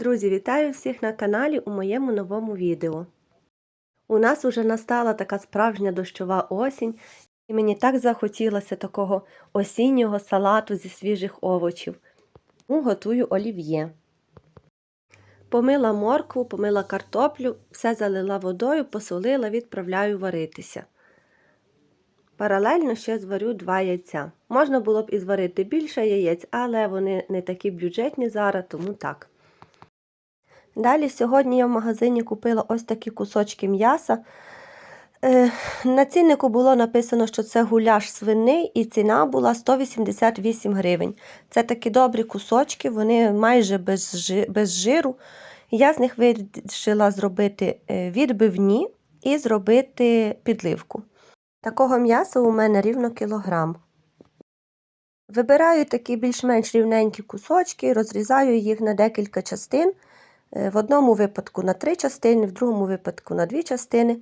Друзі, вітаю всіх на каналі у моєму новому відео. У нас уже настала така справжня дощова осінь, і мені так захотілося такого осіннього салату зі свіжих овочів. Тому готую олів'є. Помила моркву, помила картоплю, все залила водою, посолила, відправляю варитися. Паралельно ще зварю два яйця. Можна було б і зварити більше яєць, але вони не такі бюджетні зараз, тому так. Далі сьогодні я в магазині купила ось такі кусочки м'яса. Е, на ціннику було написано, що це гуляш свиний, і ціна була 188 гривень. Це такі добрі кусочки, вони майже без, без жиру. Я з них вирішила зробити е, відбивні і зробити підливку. Такого м'яса у мене рівно кілограм. Вибираю такі більш-менш рівненькі кусочки, розрізаю їх на декілька частин. В одному випадку на три частини, в другому випадку на дві частини.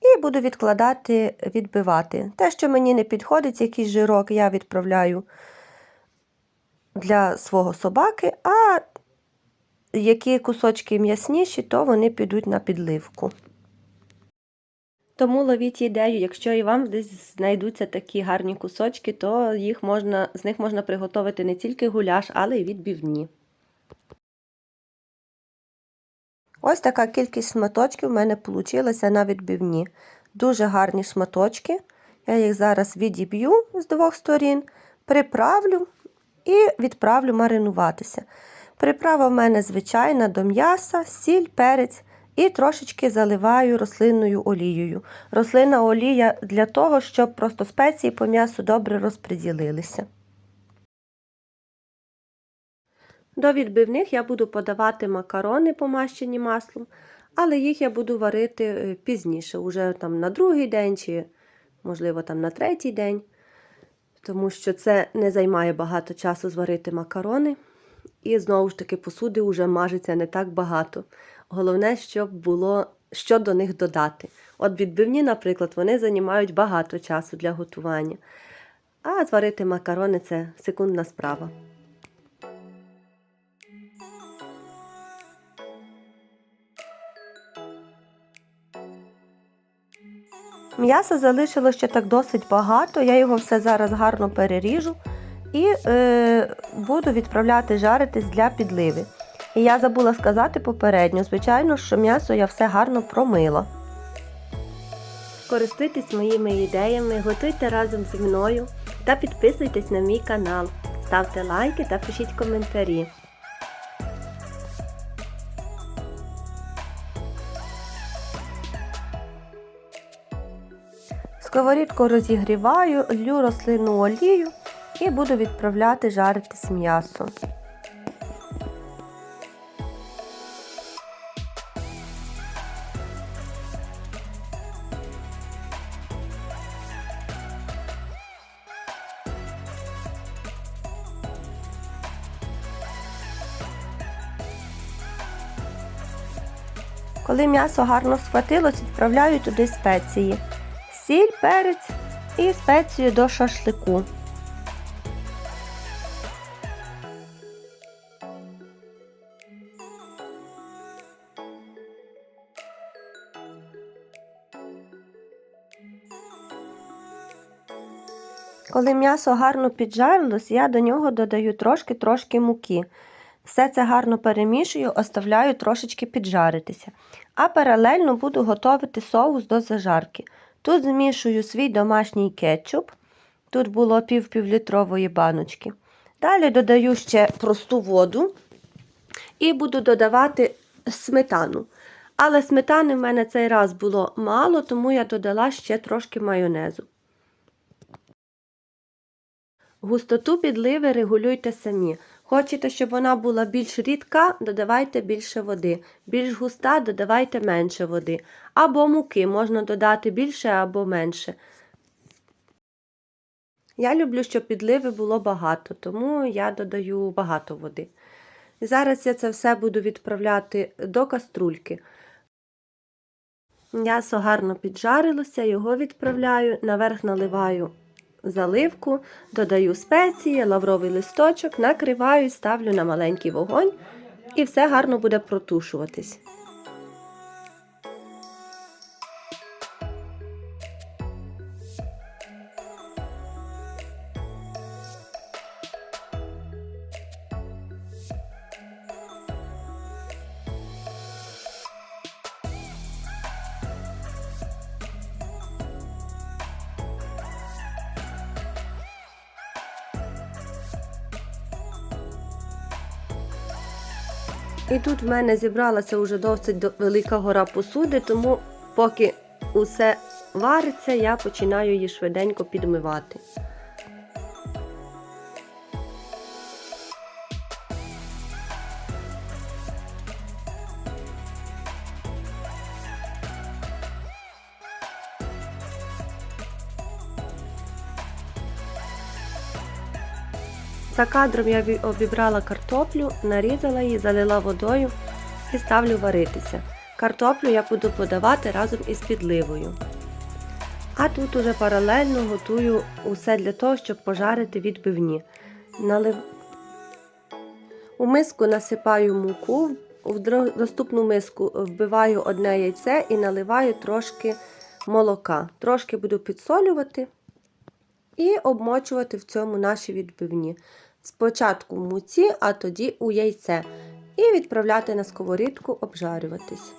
І буду відкладати, відбивати. Те, що мені не підходить, якийсь жирок, я відправляю для свого собаки, а які кусочки м'ясніші, то вони підуть на підливку. Тому ловіть ідею, якщо і вам десь знайдуться такі гарні кусочки, то їх можна, з них можна приготувати не тільки гуляш, але й відбивні. Ось така кількість шматочків в мене вийшла на відбивні. Дуже гарні шматочки. Я їх зараз відіб'ю з двох сторін, приправлю і відправлю маринуватися. Приправа в мене звичайна до м'яса, сіль, перець і трошечки заливаю рослинною олією. Рослинна олія для того, щоб просто спеції по м'ясу добре розподілилися. До відбивних я буду подавати макарони, помащені маслом, але їх я буду варити пізніше, уже там на другий день чи, можливо, там на третій день, тому що це не займає багато часу зварити макарони. І знову ж таки посуди вже мажеться не так багато. Головне, щоб було що до них додати. От відбивні, наприклад, вони займають багато часу для готування. А зварити макарони це секундна справа. М'яса залишилось ще так досить багато, я його все зараз гарно переріжу і е, буду відправляти жаритись для підливи. І я забула сказати попередньо, звичайно, що м'ясо я все гарно промила. Користуйтесь моїми ідеями, готуйте разом зі мною та підписуйтесь на мій канал, ставте лайки та пишіть коментарі. Сковорідку розігріваю, лью рослинну олію і буду відправляти жаритись м'ясо. Коли м'ясо гарно схватилось, відправляю туди спеції сіль, перець і спецію до шашлику. Коли м'ясо гарно піджарилось, я до нього додаю трошки-трошки муки. Все це гарно перемішую, оставляю трошечки піджаритися. А паралельно буду готувати соус до зажарки. Тут змішую свій домашній кетчуп. Тут було пів-півлітрової баночки. Далі додаю ще просту воду і буду додавати сметану. Але сметани в мене цей раз було мало, тому я додала ще трошки майонезу. Густоту підливи регулюйте самі. Хочете, щоб вона була більш рідка, додавайте більше води. Більш густа, додавайте менше води. Або муки можна додати більше або менше. Я люблю, щоб підливи було багато, тому я додаю багато води. Зараз я це все буду відправляти до каструльки. М'ясо гарно піджарилося, його відправляю, наверх наливаю заливку, додаю спеції, лавровий листочок, накриваю ставлю на маленький вогонь І все гарно буде протушуватись. І тут в мене зібралася вже досить велика гора посуди, тому поки усе вариться, я починаю її швиденько підмивати. За кадром я обібрала картоплю, нарізала її, залила водою і ставлю варитися. Картоплю я буду подавати разом із підливою. А тут уже паралельно готую усе для того, щоб пожарити відбивні. Налив... У миску насипаю муку, в наступну миску вбиваю одне яйце і наливаю трошки молока. Трошки буду підсолювати і обмочувати в цьому наші відбивні. Спочатку в муці, а тоді у яйце. І відправляти на сковорідку обжарюватись.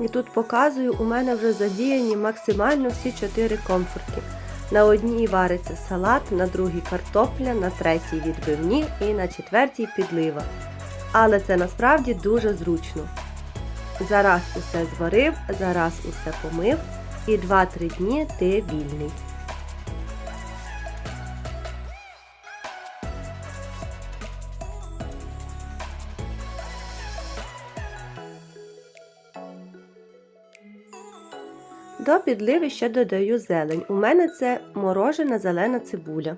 І тут показую, у мене вже задіяні максимально всі чотири комфорти. На одній вариться салат, на другій картопля, на третій відбивні і на четвертій підлива. Але це насправді дуже зручно. Зараз усе зварив, зараз усе помив і 2-3 дні ти вільний. До підливи ще додаю зелень. У мене це морожена зелена цибуля.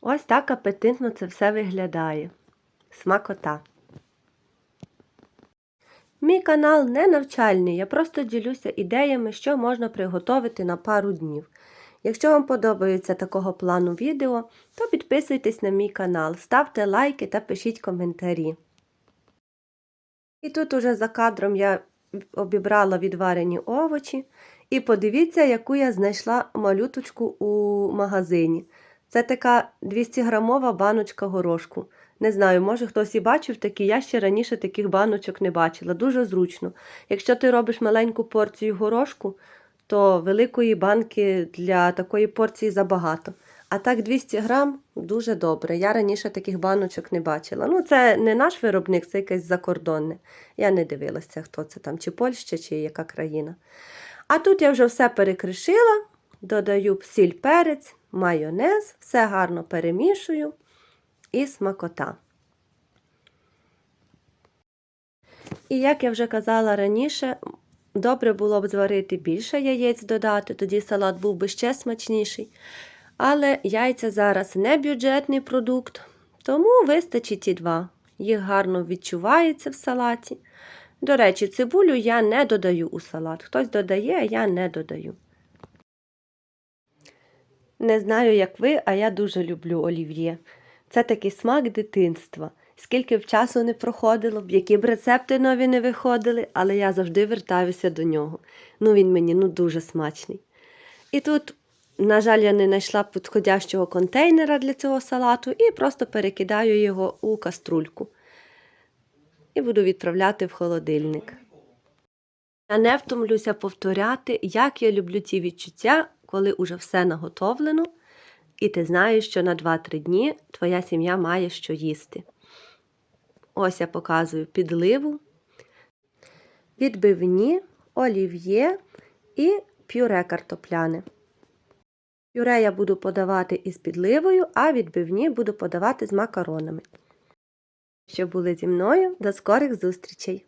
Ось так апетитно це все виглядає. Смакота. Мій канал не навчальний, я просто ділюся ідеями, що можна приготувати на пару днів. Якщо вам подобаються такого плану відео, то підписуйтесь на мій канал, ставте лайки та пишіть коментарі. І тут уже за кадром я обібрала відварені овочі. І подивіться, яку я знайшла малюточку у магазині. Це така 200-грамова баночка горошку. Не знаю, може хтось і бачив такі, я ще раніше таких баночок не бачила. Дуже зручно. Якщо ти робиш маленьку порцію горошку, то великої банки для такої порції забагато. А так 200 грам дуже добре. Я раніше таких баночок не бачила. Ну, це не наш виробник, це якесь закордонне. Я не дивилася, хто це там, чи Польща, чи яка країна. А тут я вже все перекришила, додаю сіль перець, майонез, все гарно перемішую і смакота. І як я вже казала раніше, добре було б зварити більше яєць додати, тоді салат був би ще смачніший. Але яйця зараз не бюджетний продукт, тому вистачить і два. Їх гарно відчувається в салаті. До речі, цибулю я не додаю у салат. Хтось додає, а я не додаю. Не знаю, як ви, а я дуже люблю олів'є. Це такий смак дитинства. Скільки б часу не проходило б, які б рецепти нові не виходили, але я завжди вертаюся до нього. Ну, він мені ну, дуже смачний. І тут, на жаль, я не знайшла підходящого контейнера для цього салату і просто перекидаю його у каструльку. І буду відправляти в холодильник. Я не втомлюся повторяти, як я люблю ці відчуття, коли уже все наготовлено. і ти знаєш, що на 2-3 дні твоя сім'я має що їсти. Ось я показую підливу, відбивні, олів'є і пюре картопляне. Пюре я буду подавати із підливою, а відбивні буду подавати з макаронами. Що були зі мною, до скорих зустрічей!